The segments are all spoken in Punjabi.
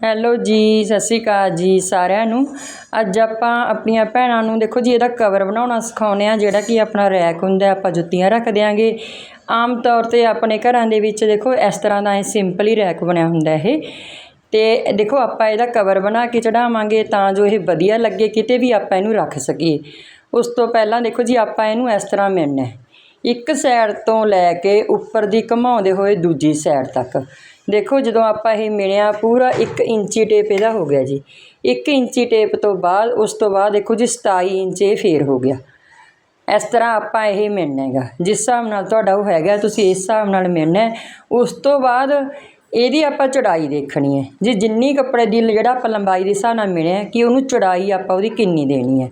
ਹੈਲੋ ਜੀ, ਸਤਿ ਸ਼੍ਰੀ ਅਕਾਲ ਜੀ ਸਾਰਿਆਂ ਨੂੰ। ਅੱਜ ਆਪਾਂ ਆਪਣੀਆਂ ਭੈਣਾਂ ਨੂੰ, ਦੇਖੋ ਜੀ ਇਹਦਾ ਕਵਰ ਬਣਾਉਣਾ ਸਿਖਾਉਂਦੇ ਆ ਜਿਹੜਾ ਕਿ ਆਪਣਾ ਰੈਕ ਹੁੰਦਾ, ਆਪਾਂ ਜੁੱਤੀਆਂ ਰੱਖ ਦਿਆਂਗੇ। ਆਮ ਤੌਰ ਤੇ ਆਪਣੇ ਘਰਾਂ ਦੇ ਵਿੱਚ ਦੇਖੋ, ਇਸ ਤਰ੍ਹਾਂ ਦਾ ਇਹ ਸਿੰਪਲ ਹੀ ਰੈਕ ਬਣਿਆ ਹੁੰਦਾ ਇਹ। ਤੇ ਦੇਖੋ, ਆਪਾਂ ਇਹਦਾ ਕਵਰ ਬਣਾ ਕੇ ਚੜਾਵਾਂਗੇ ਤਾਂ ਜੋ ਇਹ ਵਧੀਆ ਲੱਗੇ, ਕਿਤੇ ਵੀ ਆਪਾਂ ਇਹਨੂੰ ਰੱਖ ਸਕੀਏ। ਉਸ ਤੋਂ ਪਹਿਲਾਂ ਦੇਖੋ ਜੀ, ਆਪਾਂ ਇਹਨੂੰ ਇਸ ਤਰ੍ਹਾਂ ਮਿਣਨਾ ਇੱਕ ਸਾਈਡ ਤੋਂ ਲੈ ਕੇ ਉੱਪਰ ਦੀ ਘੁਮਾਉਂਦੇ ਹੋਏ ਦੂਜੀ ਸਾਈਡ ਤੱਕ। ਦੇਖੋ ਜਦੋਂ ਆਪਾਂ ਇਹ ਮਿਣਿਆ ਪੂਰਾ 1 ਇੰਚੀ ਟੇਪ ਇਹਦਾ ਹੋ ਗਿਆ ਜੀ। 1 ਇੰਚੀ ਟੇਪ ਤੋਂ ਬਾਅਦ, ਉਸ ਤੋਂ ਬਾਅਦ ਦੇਖੋ ਜੀ 27 ਇੰਚ ਇਹ ਫੇਰ ਹੋ ਗਿਆ। ਇਸ ਤਰ੍ਹਾਂ ਆਪਾਂ ਇਹ ਮਿਣਨਾ ਹੈਗਾ। ਜਿਸ ਹਿਸਾਬ ਨਾਲ ਤੁਹਾਡਾ ਉਹ ਹੈਗਾ, ਤੁਸੀਂ ਇਸ ਹਿਸਾਬ ਨਾਲ ਮਿਣਨਾ ਉਸ ਤੋਂ ਬਾਅਦ ਇਹਦੀ ਆਪਾਂ ਚੌੜਾਈ ਦੇਖਣੀ ਹੈ। ਜੀ ਜਿੰਨੀ ਕੱਪੜੇ ਦੀ ਜਿਹੜਾ ਆਪਾਂ ਲੰਬਾਈ ਦੇ ਹਿਸਾਬ ਨਾਲ ਮਿਣਿਆ ਕਿ ਉਹਨੂੰ ਚੜਾਈ ਆਪਾਂ ਉਹਦੀ ਕਿੰਨੀ ਦੇਣੀ ਹੈ।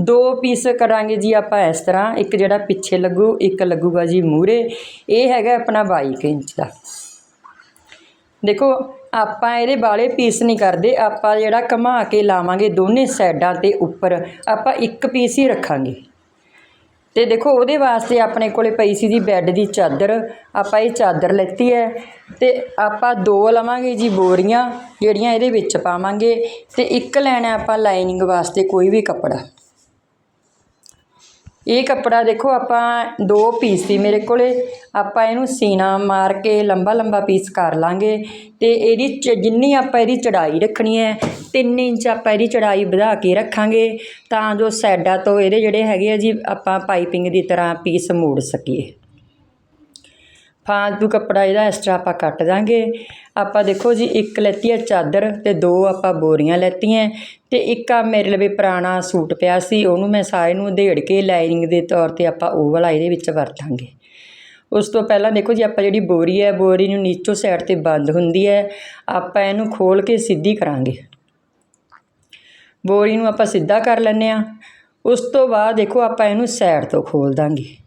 ਦੋ ਪੀਸ ਕਰਾਂਗੇ ਜੀ ਆਪਾਂ ਇਸ ਤਰ੍ਹਾਂ। ਇੱਕ ਜਿਹੜਾ ਪਿੱਛੇ ਲੱਗੂ, ਇੱਕ ਲੱਗੂਗਾ ਜੀ ਮੂਰੇ ਇਹ ਹੈਗਾ ਆਪਣਾ 22 ਇੰਚ ਦਾ। ਦੇਖੋ, ਆਪਾਂ ਇਹਦੇ ਵਾਲੇ ਪੀਸ ਨਹੀਂ ਕਰਦੇ, ਆਪਾਂ ਜਿਹੜਾ ਘੁਮਾ ਕੇ ਲਾਵਾਂਗੇ ਦੋਨੇ ਸਾਈਡਾਂ ਤੇ ਉੱਪਰ, ਆਪਾਂ ਇੱਕ ਪੀਸ ਹੀ ਰੱਖਾਂਗੇ। ਤੇ ਦੇਖੋ, ਉਹਦੇ ਵਾਸਤੇ ਆਪਣੇ ਕੋਲੇ ਪਈ ਸੀ ਜੀ ਬੈੱਡ ਦੀ ਚਾਦਰ, ਆਪਾਂ ਇਹ ਚਾਦਰ ਲੈਤੀ ਹੈ ਤੇ ਆਪਾਂ ਦੋ ਲਵਾਂਗੇ ਜੀ ਬੋਰੀਆਂ, ਜਿਹੜੀਆਂ ਇਹਦੇ ਵਿੱਚ ਪਾਵਾਂਗੇ ਤੇ ਇੱਕ ਲੈਣਾ ਆਪਾਂ ਲਾਈਨਿੰਗ ਵਾਸਤੇ ਕੋਈ ਵੀ ਕੱਪੜਾ। ਇਹ ਕੱਪੜਾ ਦੇਖੋ, ਆਪਾਂ ਦੋ ਪੀਸ ਸੀ ਮੇਰੇ ਕੋਲੇ। ਆਪਾਂ ਇਹਨੂੰ ਸੀਨਾ ਮਾਰ ਕੇ ਲੰਬਾ ਲੰਬਾ ਪੀਸ ਕਰ ਲਾਂਗੇ ਤੇ ਇਹਦੀ ਚ- ਜਿੰਨੀ ਆਪਾਂ ਇਹਦੀ ਚੜਾਈ ਰੱਖਣੀ ਹੈ 3 ਇੰਚ ਆਪਾਂ ਇਹਦੀ ਚੜਾਈ ਵਧਾ ਕੇ ਰੱਖਾਂਗੇ ਤਾਂ ਜੋ ਸਾਈਡਾਂ ਤੋਂ ਇਹਦੇ ਜਿਹੜੇ ਹੈਗੇ ਆ ਜੀ, ਆਪਾਂ ਪਾਈਪਿੰਗ ਦੀ ਤਰ੍ਹਾਂ ਪੀਸ ਮੋੜ ਸਕੀਏ। ਫਾਲਤੂ ਕੱਪੜਾ ਇਹਦਾ ਐਕਸਟਰਾ ਆਪਾਂ ਕੱਟ ਦਾਂਗੇ। ਆਪਾਂ ਦੇਖੋ ਜੀ, ਇੱਕ ਲੈਤੀ ਹੈ ਚਾਦਰ ਤੇ ਦੋ ਆਪਾਂ ਬੋਰੀਆਂ ਲੈਤੀਆਂ। ਤੇ ਇੱਕ ਆ ਮੇਰੇ ਲਵੇ ਪੁਰਾਣਾ ਸੂਟ ਪਿਆ ਸੀ, ਉਹਨੂੰ ਮੈਂ ਸਾਰੇ ਨੂੰ ਉਧੇੜ ਕੇ ਲਾਈਨਿੰਗ ਦੇ ਤੌਰ ਤੇ ਆਪਾਂ ਉਹ ਵਾਲਾ ਇਹਦੇ ਵਿੱਚ ਵਰਤਾਂਗੇ। ਉਸ ਤੋਂ ਪਹਿਲਾਂ ਦੇਖੋ ਜੀ, ਆਪਾਂ ਜਿਹੜੀ ਬੋਰੀ ਹੈ, ਬੋਰੀ ਨੂੰ ਨੀਚੋਂ ਸਾਈਡ ਤੇ ਬੰਦ ਹੁੰਦੀ ਹੈ, ਆਪਾਂ ਇਹਨੂੰ ਖੋਲ ਕੇ ਸਿੱਧੀ ਕਰਾਂਗੇ। ਬੋਰੀ ਨੂੰ ਆਪਾਂ ਸਿੱਧਾ ਕਰ ਲੈਂਦੇ ਆ ਉਸ ਤੋਂ ਬਾਅਦ ਦੇਖੋ ਆਪਾਂ ਇਹਨੂੰ ਸਾਈਡ ਤੋਂ ਖੋਲ ਦਾਂਗੇ।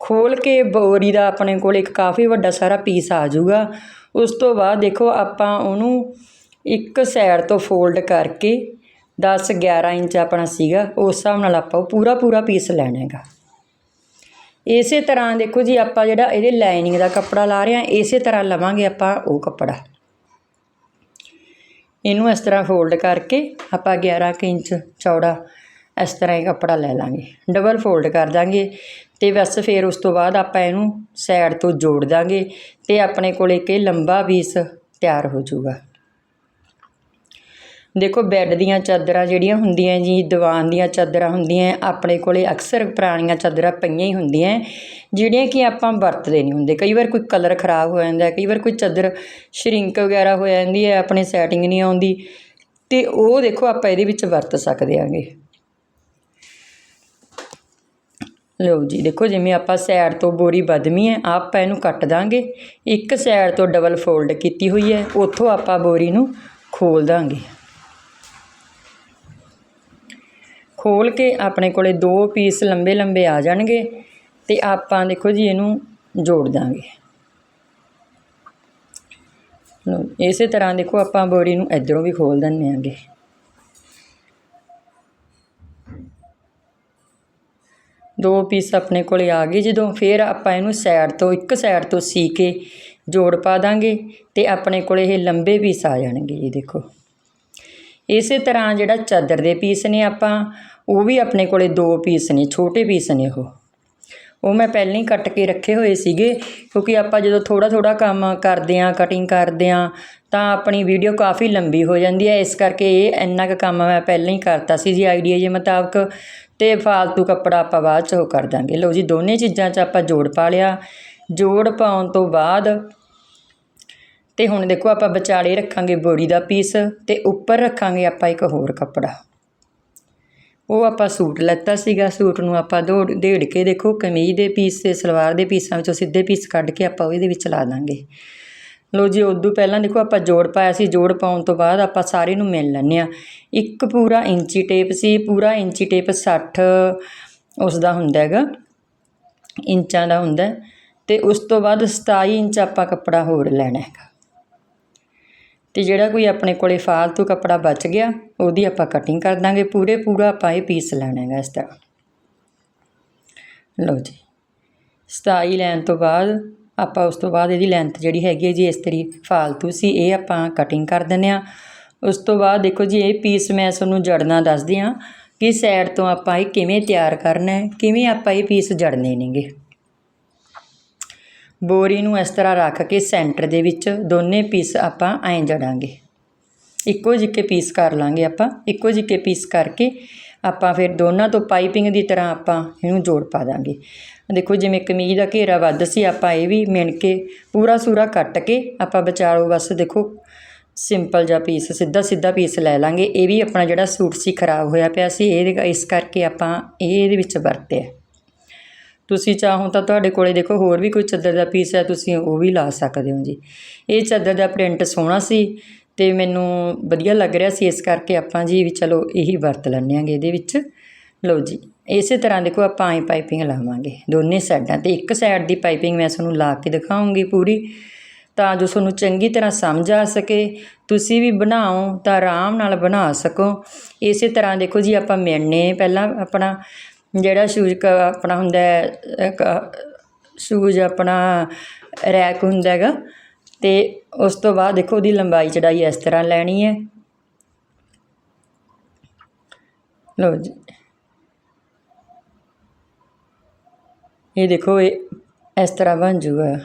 ਖੋਲ੍ਹ ਕੇ ਬੋਰੀ ਦਾ ਆਪਣੇ ਕੋਲ ਇੱਕ ਕਾਫੀ ਵੱਡਾ ਸਾਰਾ ਪੀਸ ਆ ਜਾਊਗਾ। ਉਸ ਤੋਂ ਬਾਅਦ ਦੇਖੋ ਆਪਾਂ ਉਹਨੂੰ ਇੱਕ ਸਾਈਡ ਤੋਂ ਫੋਲਡ ਕਰਕੇ 10 11 ਇੰਚ ਆਪਣਾ ਸੀਗਾ, ਉਸ ਹਿਸਾਬ ਨਾਲ ਆਪਾਂ ਉਹ ਪੂਰਾ ਪੂਰਾ ਪੀਸ ਲੈਣਾ ਹੈਗਾ। ਇਸੇ ਤਰ੍ਹਾਂ ਦੇਖੋ ਜੀ ਆਪਾਂ ਜਿਹੜਾ ਇਹਦੇ ਲਾਈਨਿੰਗ ਦਾ ਕੱਪੜਾ ਲਾ ਰਹੇ ਹਾਂ, ਇਸੇ ਤਰ੍ਹਾਂ ਲਵਾਂਗੇ ਆਪਾਂ ਉਹ ਕੱਪੜਾ। ਇਹਨੂੰ ਇਸ ਤਰ੍ਹਾਂ ਫੋਲਡ ਕਰਕੇ ਆਪਾਂ 11 ਕੁ ਇੰਚ ਚੌੜਾ ਇਸ ਤਰ੍ਹਾਂ ਇਹ ਕੱਪੜਾ ਲੈ ਲਾਂਗੇ। ਡਬਲ ਫੋਲਡ ਕਰ ਦਾਂਗੇ। ਅਤੇ ਬਸ ਫਿਰ ਉਸ ਤੋਂ ਬਾਅਦ ਆਪਾਂ ਇਹਨੂੰ ਸਾਈਡ ਤੋਂ ਜੋੜ ਦਾਂਗੇ ਅਤੇ ਆਪਣੇ ਕੋਲ ਇੱਕ ਇਹ ਲੰਬਾ ਪੀਸ ਤਿਆਰ ਹੋ ਜਾਊਗਾ। ਦੇਖੋ ਬੈੱਡ ਦੀਆਂ ਚਾਦਰਾਂ ਜਿਹੜੀਆਂ ਹੁੰਦੀਆਂ ਜੀ, ਦੀਵਾਨ ਦੀਆਂ ਚਾਦਰਾਂ ਹੁੰਦੀਆਂ, ਆਪਣੇ ਕੋਲੇ ਅਕਸਰ ਪੁਰਾਣੀਆਂ ਚਾਦਰਾਂ ਪਈਆਂ ਹੀ ਹੁੰਦੀਆਂ, ਜਿਹੜੀਆਂ ਕਿ ਆਪਾਂ ਵਰਤਦੇ ਨਹੀਂ ਹੁੰਦੇ। ਕਈ ਵਾਰ ਕੋਈ ਕਲਰ ਖਰਾਬ ਹੋ ਜਾਂਦਾ, ਕਈ ਵਾਰ ਕੋਈ ਚਾਦਰ ਸ਼ਰਿੰਕ ਵਗੈਰਾ ਹੋ ਜਾਂਦੀ ਹੈ, ਆਪਣੇ ਸੈਟਿੰਗ ਨਹੀਂ ਆਉਂਦੀ, ਤੇ ਉਹ ਦੇਖੋ ਆਪਾਂ ਇਹਦੇ ਵਿੱਚ ਵਰਤ ਸਕਦੇ ਆਂਗੇ। ਲਓ ਜੀ, ਦੇਖੋ ਜਿਵੇਂ ਆਪਾਂ ਸਾਈਡ ਤੋਂ ਬੋਰੀ ਵਧਮੀ ਹੈ ਆਪਾਂ ਇਹਨੂੰ ਕੱਟ ਦਾਂਗੇ। ਇੱਕ ਸਾਈਡ ਤੋਂ ਡਬਲ ਫੋਲਡ ਕੀਤੀ ਹੋਈ ਹੈ ਉੱਥੋਂ ਆਪਾਂ ਬੋਰੀ ਨੂੰ ਖੋਲ ਦਾਂਗੇ। ਖੋਲ ਕੇ ਆਪਣੇ ਕੋਲੇ ਦੋ ਪੀਸ ਲੰਬੇ ਲੰਬੇ ਆ ਜਾਣਗੇ ਤੇ ਆਪਾਂ ਦੇਖੋ ਜੀ ਇਹਨੂੰ ਜੋੜ ਦਾਂਗੇ। ਲਓ, ਇਸੇ ਤਰ੍ਹਾਂ ਦੇਖੋ ਆਪਾਂ ਬੋਰੀ ਨੂੰ ਇਧਰੋਂ ਵੀ ਖੋਲ ਦਿੰਨੇ ਆਂਗੇ। ਦੋ ਪੀਸ ਆਪਣੇ ਕੋਲ ਆ ਗਏ। ਜਦੋਂ ਫਿਰ ਆਪਾਂ ਇਹਨੂੰ ਸਾਈਡ ਤੋਂ, ਇੱਕ ਸਾਈਡ ਤੋਂ ਸੀ ਕੇ ਜੋੜ ਪਾ ਦਾਂਗੇ ਤੇ ਆਪਣੇ ਕੋਲ ਇਹ ਲੰਬੇ ਪੀਸ ਆ ਜਾਣਗੇ ਜੀ, ਦੇਖੋ। ਇਸੇ ਤਰ੍ਹਾਂ ਜਿਹੜਾ ਚਾਦਰ ਦੇ ਪੀਸ ਨੇ ਆਪਾਂ, ਉਹ ਵੀ ਆਪਣੇ ਕੋਲੇ ਦੋ ਪੀਸ ਨੇ, ਛੋਟੇ ਪੀਸ ਨੇ ਉਹ। ਉਹ ਮੈਂ ਪਹਿਲਾਂ ਹੀ ਕੱਟ ਕੇ ਰੱਖੇ ਹੋਏ ਸੀਗੇ, ਕਿਉਂਕਿ ਆਪਾਂ ਜਦੋਂ ਥੋੜਾ ਥੋੜਾ ਕੰਮ ਕਰਦੇ ਆਂ ਕਟਿੰਗ ਕਰਦੇ ਆਂ ਤਾਂ ਆਪਣੀ ਵੀਡੀਓ ਕਾਫੀ ਲੰਬੀ ਹੋ ਜਾਂਦੀ ਹੈ। ਇਸ ਕਰਕੇ ਇਹ ਇੰਨਾ ਕੁ ਕੰਮ ਮੈਂ ਪਹਿਲਾਂ ਹੀ ਕਰਤਾ ਸੀ ਜੀ ਆਈਡੀਆ ਦੇ ਮੁਤਾਬਕ। ਅਤੇ ਫਾਲਤੂ ਕੱਪੜਾ ਆਪਾਂ ਬਾਅਦ ਚ ਉਹ ਕਰ ਦਾਂਗੇ। ਲਓ ਜੀ, ਦੋਨੇ ਚੀਜ਼ਾਂ 'ਚ ਆਪਾਂ ਜੋੜ ਪਾ ਲਿਆ। ਜੋੜ ਪਾਉਣ ਤੋਂ ਬਾਅਦ ਅਤੇ ਹੁਣ ਦੇਖੋ ਆਪਾਂ ਵਿਚਾਲੇ ਰੱਖਾਂਗੇ ਬੋਰੀ ਦਾ ਪੀਸ ਅਤੇ ਉੱਪਰ ਰੱਖਾਂਗੇ ਆਪਾਂ ਇੱਕ ਹੋਰ ਕੱਪੜਾ। ਉਹ ਆਪਾਂ ਸੂਟ ਲੈਤਾ ਸੀਗਾ, ਸੂਟ ਨੂੰ ਆਪਾਂ ਦੌੜ ਢੇੜ ਕੇ ਦੇਖੋ ਕਮੀਜ਼ ਦੇ ਪੀਸ ਤੇ ਸਲਵਾਰ ਦੇ ਪੀਸਾਂ ਵਿੱਚੋਂ ਸਿੱਧੇ ਪੀਸ ਕੱਢ ਕੇ ਆਪਾਂ ਉਹਦੇ ਵਿੱਚ ਲਾ ਦਾਂਗੇ। ਲੋ ਜੀ, ਉਦੋਂ ਪਹਿਲਾਂ ਦੇਖੋ ਆਪਾਂ ਜੋੜ ਪਾਇਆ ਸੀ, ਜੋੜ ਪਾਉਣ ਤੋਂ ਬਾਅਦ ਆਪਾਂ ਸਾਰੇ ਨੂੰ ਮਿਲ ਲੈਂਦੇ ਆ ਇੱਕ ਪੂਰਾ ਇੰਚੀ ਟੇਪ ਸੀ, ਪੂਰਾ ਇੰਚੀ ਟੇਪ 60 ਉਸ ਦਾ ਹੁੰਦਾ ਹੈਗਾ, ਇੰਚਾਂ ਦਾ ਹੁੰਦਾ ਹੈ। ਤੇ ਉਸ ਤੋਂ ਬਾਅਦ 27 ਇੰਚ ਆਪਾਂ ਕੱਪੜਾ ਹੋਰ ਲੈਣਾ ਹੈਗਾ। ਤੇ ਜਿਹੜਾ ਕੋਈ ਆਪਣੇ ਕੋਲੇ ਫਾਲਤੂ ਕੱਪੜਾ ਬਚ ਗਿਆ, ਉਹਦੀ ਆਪਾਂ ਕਟਿੰਗ ਕਰ ਦਾਂਗੇ। ਪੂਰੇ ਪੂਰਾ ਆਪਾਂ ਇਹ ਪੀਸ ਲੈਣਾ ਹੈਗਾ ਇਸ ਤਰ੍ਹਾਂ। ਲਓ ਜੀ 27 ਲੈਣ ਤੋਂ ਬਾਅਦ ਆਪਾਂ ਉਸ ਤੋਂ ਬਾਅਦ ਇਹਦੀ ਲੈਂਥ ਜਿਹੜੀ ਹੈਗੀ ਹੈ ਜੀ, ਇਸ ਤਰੀ ਫਾਲਤੂ ਸੀ, ਇਹ ਆਪਾਂ ਕਟਿੰਗ ਕਰ ਦਿੰਦੇ ਆ ਉਸ ਤੋਂ ਬਾਅਦ ਦੇਖੋ ਜੀ, ਇਹ ਪੀਸ ਮੈਂ ਤੁਹਾਨੂੰ ਜੜਨਾ ਦੱਸਦੀ ਹਾਂ ਕਿ ਸਾਈਡ ਤੋਂ ਆਪਾਂ ਇਹ ਕਿਵੇਂ ਤਿਆਰ ਕਰਨਾ ਹੈ, ਕਿਵੇਂ ਆਪਾਂ ਇਹ ਪੀਸ ਜੜਨੇ ਨੇਗੇ। ਬੋਰੀ ਨੂੰ ਇਸ ਤਰ੍ਹਾਂ ਰੱਖ ਕੇ ਸੈਂਟਰ ਦੇ ਵਿੱਚ ਦੋਨੇ ਪੀਸ ਆਪਾਂ ਐਂ ਜੜਾਂਗੇ। ਇੱਕੋ ਜਿਹੇ ਪੀਸ ਕਰ ਲਾਂਗੇ ਆਪਾਂ, ਇੱਕੋ ਜਿੱਕੇ ਪੀਸ ਕਰਕੇ ਆਪਾਂ ਫਿਰ ਦੋਨਾਂ ਤੋਂ ਪਾਈਪਿੰਗ ਦੀ ਤਰ੍ਹਾਂ ਆਪਾਂ ਇਹਨੂੰ ਜੋੜ ਪਾ ਦਾਂਗੇ। ਦੇਖੋ ਜਿਵੇਂ ਕਮੀਜ਼ ਦਾ ਘੇਰਾ ਵੱਧ ਸੀ, ਆਪਾਂ ਇਹ ਵੀ ਮਿਣ ਕੇ ਪੂਰਾ ਸੂਰਾ ਕੱਟ ਕੇ ਆਪਾਂ ਵਿਚਾਰੋ ਬਸ ਦੇਖੋ ਸਿੰਪਲ ਜਿਹਾ ਪੀਸ ਸਿੱਧਾ ਸਿੱਧਾ ਪੀਸ ਲੈ ਲਾਂਗੇ। ਇਹ ਵੀ ਆਪਣਾ ਜਿਹੜਾ ਸੂਟ ਸੀ ਖਰਾਬ ਹੋਇਆ ਪਿਆ ਸੀ, ਇਹਦੇ ਇਸ ਕਰਕੇ ਆਪਾਂ ਇਹ ਇਹਦੇ ਵਿੱਚ ਵਰਤਿਆ। ਤੁਸੀਂ ਚਾਹੋ ਤਾਂ ਤੁਹਾਡੇ ਕੋਲੇ ਦੇਖੋ ਹੋਰ ਵੀ ਕੋਈ ਚਾਦਰ ਦਾ ਪੀਸ ਹੈ, ਤੁਸੀਂ ਉਹ ਵੀ ਲਾ ਸਕਦੇ ਹੋ ਜੀ। ਇਹ ਚਾਦਰ ਦਾ ਪ੍ਰਿੰਟ ਸੋਹਣਾ ਸੀ ਤੇ ਮੈਨੂੰ ਵਧੀਆ ਲੱਗ ਰਿਹਾ ਸੀ, ਇਸ ਕਰਕੇ ਆਪਾਂ ਜੀ ਵੀ ਚਲੋ ਇਹੀ ਵਰਤ ਲੈਂਦੇ ਆਂਗੇ ਇਹਦੇ ਵਿੱਚ। ਲਓ ਜੀ। ਇਸੇ ਤਰ੍ਹਾਂ ਦੇਖੋ ਆਪਾਂ ਐਂ ਪਾਈਪਿੰਗ ਲਾਵਾਂਗੇ। ਦੋਨੇ ਸਾਈਡਾਂ ਤੇ ਇੱਕ ਸਾਈਡ ਦੀ ਪਾਈਪਿੰਗ ਮੈਂ ਤੁਹਾਨੂੰ ਲਾ ਕੇ ਦਿਖਾਉਂਗੀ ਪੂਰੀ, ਤਾਂ ਜੋ ਤੁਹਾਨੂੰ ਚੰਗੀ ਤਰ੍ਹਾਂ ਸਮਝ ਆ ਸਕੇ। ਤੁਸੀਂ ਵੀ ਬਣਾਓ ਤਾਂ ਆਰਾਮ ਨਾਲ ਬਣਾ ਸਕੋ। ਇਸੇ ਤਰ੍ਹਾਂ ਦੇਖੋ ਜੀ ਆਪਾਂ ਮਿਣਨੇ ਪਹਿਲਾਂ ਆਪਣਾ ਜਿਹੜਾ ਸ਼ੂਜ਼ ਕ ਆਪਣਾ ਹੁੰਦਾ ਹੈ ਸ਼ੂਜ਼ ਆਪਣਾ ਰੈਕ ਹੁੰਦਾ ਹੈਗਾ, ਤੇ ਉਸ ਤੋਂ ਬਾਅਦ ਦੇਖੋ ਉਹਦੀ ਲੰਬਾਈ ਚੜਾਈ ਇਸ ਤਰ੍ਹਾਂ ਲੈਣੀ ਹੈ। ਲਓ ਜੀ। ਇਹ ਦੇਖੋ, ਇਹ ਇਸ ਤਰ੍ਹਾਂ ਬਣ ਜੂਗਾ।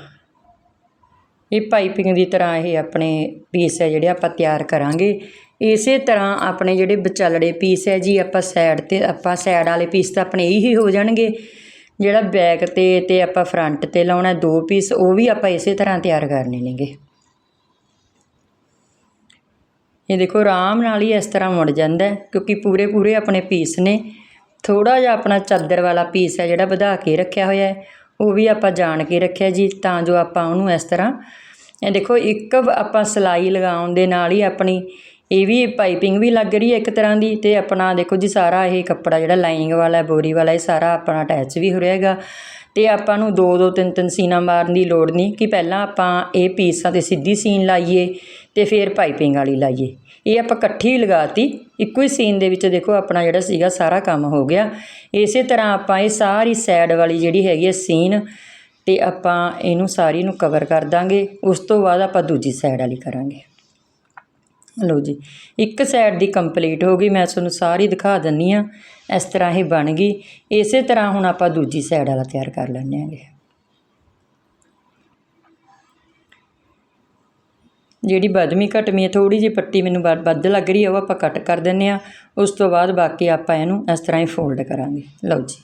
ਇਹ ਪਾਈਪਿੰਗ ਦੀ ਤਰ੍ਹਾਂ ਇਹ ਆਪਣੇ ਪੀਸ ਹੈ ਜਿਹੜੇ ਆਪਾਂ ਤਿਆਰ ਕਰਾਂਗੇ। ਇਸੇ ਤਰ੍ਹਾਂ ਆਪਣੇ ਜਿਹੜੇ ਵਿਚਾਲੜੇ ਪੀਸ ਹੈ ਜੀ, ਆਪਾਂ ਸਾਈਡ ਤੇ, ਆਪਾਂ ਸਾਈਡ ਵਾਲੇ ਪੀਸ ਤਾਂ ਆਪਣੇ ਇਹੀ ਹੋ ਜਾਣਗੇ। ਜਿਹੜਾ ਬੈਕ ਤੇ ਤੇ ਆਪਾਂ ਫਰੰਟ ਤੇ ਲਾਉਣਾ ਦੋ ਪੀਸ ਉਹ ਵੀ ਆਪਾਂ ਇਸੇ ਤਰ੍ਹਾਂ ਤਿਆਰ ਕਰਨੇ ਨੇਗੇ। ਇਹ ਦੇਖੋ, ਆਰਾਮ ਨਾਲ ਹੀ ਇਸ ਤਰ੍ਹਾਂ ਮੁੜ ਜਾਂਦਾ ਕਿਉਂਕਿ ਪੂਰੇ ਪੂਰੇ ਆਪਣੇ ਪੀਸ ਨੇ। ਥੋੜਾ ਜਿਹਾ ਆਪਣਾ ਚਾਦਰ ਵਾਲਾ ਪੀਸ ਹੈ ਜਿਹੜਾ ਵਧਾ ਕੇ ਰੱਖਿਆ ਹੋਇਆ ਹੈ, ਉਹ ਵੀ ਆਪਾਂ ਜਾਣ ਕੇ ਰੱਖਿਆ ਜੀ, ਤਾਂ ਜੋ ਆਪਾਂ ਉਹਨੂੰ ਇਸ ਤਰ੍ਹਾਂ, ਇਹ ਦੇਖੋ ਇੱਕ ਆਪਾਂ ਸਲਾਈ ਲਗਾਉਣ ਦੇ ਨਾਲ ਹੀ ਆਪਣੀ ਇਹ ਵੀ ਪਾਈਪਿੰਗ ਵੀ ਲੱਗ ਰਹੀ ਹੈ ਇੱਕ ਤਰ੍ਹਾਂ ਦੀ, ਤੇ ਆਪਣਾ ਦੇਖੋ ਜੀ ਸਾਰਾ ਇਹ ਕੱਪੜਾ ਜਿਹੜਾ ਲਾਈਨਿੰਗ ਵਾਲਾ ਬੋਰੀ ਵਾਲਾ, ਇਹ ਸਾਰਾ ਆਪਣਾ ਅਟੈਚ ਵੀ ਹੋ ਰਿਹਾ ਹੈਗਾ। ਤੇ ਆਪਾਂ ਨੂੰ ਦੋ ਦੋ, ਤਿੰਨ ਤਿੰਨ ਸੀਨਾ ਮਾਰਨ ਦੀ ਲੋੜ ਨਹੀਂ, ਕਿ ਪਹਿਲਾਂ ਆਪਾਂ ਇਹ ਪੀਸਾਂ ਤੇ ਸਿੱਧੀ ਸੀਨ ਲਾਈਏ ਤੇ ਫਿਰ ਪਾਈਪਿੰਗ ਵਾਲੀ ਲਾਈਏ। ਇਹ ਆਪਾਂ ਇਕੱਠੀ ਲਗਾਤੀ। ਇੱਕੋ ਹੀ ਸੀਨ ਦੇ ਵਿੱਚ ਦੇਖੋ ਆਪਣਾ ਜਿਹੜਾ ਸੀਗਾ ਸਾਰਾ ਕੰਮ ਹੋ ਗਿਆ। ਇਸੇ ਤਰ੍ਹਾਂ ਆਪਾਂ ਇਹ ਸਾਰੀ ਸਾਈਡ ਵਾਲੀ ਜਿਹੜੀ ਹੈਗੀ ਹੈ ਸੀਨ ਤੇ ਆਪਾਂ ਇਹਨੂੰ ਸਾਰੀ ਨੂੰ ਕਵਰ ਕਰ ਦਾਂਗੇ। ਉਸ ਤੋਂ ਬਾਅਦ ਆਪਾਂ ਦੂਜੀ ਸਾਈਡ ਵਾਲੀ ਕਰਾਂਗੇ। ਲਓ ਜੀ, ਇੱਕ ਸਾਈਡ ਦੀ ਕੰਪਲੀਟ ਹੋ ਗਈ। ਮੈਂ ਤੁਹਾਨੂੰ ਸਾਰੀ ਦਿਖਾ ਦਿੰਨੀ ਆ। ਇਸ ਤਰ੍ਹਾਂ ਇਹ ਬਣ ਗਈ। ਇਸੇ ਤਰ੍ਹਾਂ ਹੁਣ ਆਪਾਂ ਦੂਜੀ ਸਾਈਡ ਵਾਲਾ ਤਿਆਰ ਕਰ ਲੈਂਦੇ ਆਂਗੇ ਜਿਹੜੀ ਵੱਧਵੀਂ ਘਟਮੀ ਹੈ, ਥੋੜ੍ਹੀ ਜਿਹੀ ਪੱਟੀ ਮੈਨੂੰ ਵੱਧ ਵੱਧ ਲੱਗ ਰਹੀ ਹੈ, ਉਹ ਆਪਾਂ ਕੱਟ ਕਰ ਦਿੰਦੇ ਹਾਂ। ਉਸ ਤੋਂ ਬਾਅਦ ਬਾਕੀ ਆਪਾਂ ਇਹਨੂੰ ਇਸ ਤਰ੍ਹਾਂ ਹੀ ਫੋਲਡ ਕਰਾਂਗੇ। ਲਓ ਜੀ।